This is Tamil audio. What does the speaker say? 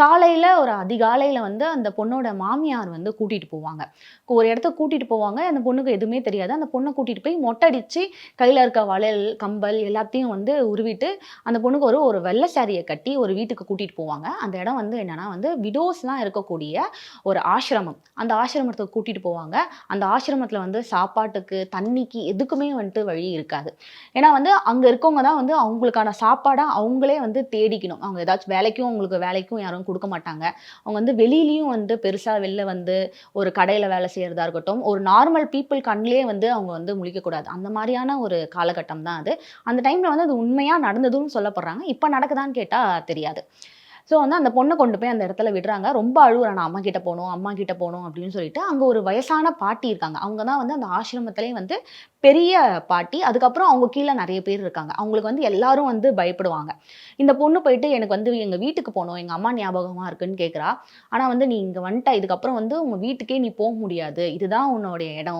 காலையில் ஒரு அதிகாலையில் வந்து அந்த பொண்ணோட மாமியார் வந்து கூட்டிகிட்டு போவாங்க. ஒரு இடத்த கூட்டிகிட்டு போவாங்க. அந்த பொண்ணுக்கு எதுவுமே தெரியாது. அந்த பொண்ணை கூட்டிகிட்டு போய் மொட்டடிச்சு கையில் இருக்க வளையல் கம்பல் எல்லாத்தையும் வந்து உருவிட்டு அந்த பொண்ணுக்கு ஒரு ஒரு வெள்ளை சாரியை கட்டி ஒரு வீட்டுக்கு கூட்டிகிட்டு போவாங்க. அந்த இடம் வந்து என்னென்னா வந்து விடோஸ்லாம் இருக்கக்கூடிய ஒரு ஆசிரமம். அந்த ஆசிரமத்துக்கு கூட்டிகிட்டு போவாங்க. அந்த ஆசிரமத்தில் வந்து சாப்பாட்டுக்கு தண்ணிக்கு எதுக்குமே வந்துட்டு வழி இருக்காது. ஏன்னா வந்து அங்கே இருக்கவங்க தான் வந்து அவங்களுக்கான சாப்பாடை அவங்களே வந்து தேடிக்கணும். அவங்க ஏதாச்சும் வேலைக்கும் அவங்களுக்கு வேலைக்கும் யாரும் கொடுக்க மாட்டாங்க அவங்க வந்து வெளியிலையும் வந்து பெருசாக வெளில வந்து ஒரு கடையில் வேலை செய்கிறதா இருக்கட்டும் ஒரு நார்மல் பீப்புள் கண்ணிலே வந்து அவங்க வந்து முழிக்கக்கூடாது. அந்த மாதிரியான ஒரு காலகட்டம் தான் அது. அந்த டைமில் வந்து அது உண்மையாக நடந்ததுன்னு சொல்லப்படுறாங்க. இப்போ நடக்குதான்னு கேட்டால் தெரியாது. ஸோ வந்து அந்த பொண்ணை கொண்டு போய் அந்த இடத்துல விடுறாங்க. ரொம்ப அழுகுறா நான் அம்மா கிட்ட போகணும் அம்மா கிட்ட போகணும் அப்படின்னு சொல்லிட்டு அங்கே ஒரு வயசான பாட்டி இருக்காங்க. அவங்க தான் வந்து அந்த ஆசிரமத்திலே வந்து பெரிய பாட்டி. அதுக்கப்புறம் அவங்க கீழே நிறைய பேர் இருக்காங்க. அவங்களுக்கு வந்து எல்லாரும் வந்து பயப்படுவாங்க. இந்த பொண்ணு போயிட்டு எனக்கு வந்து எங்கள் வீட்டுக்கு போகணும். எங்கள் அம்மா ஞாபகமாக இருக்குன்னு கேட்குறா ஆனால் வந்து நீ இங்கே வந்துட்ட. இதுக்கப்புறம் வந்து உங்கள் வீட்டுக்கே நீ போக முடியாது. இதுதான் உன்னோடைய இடம்.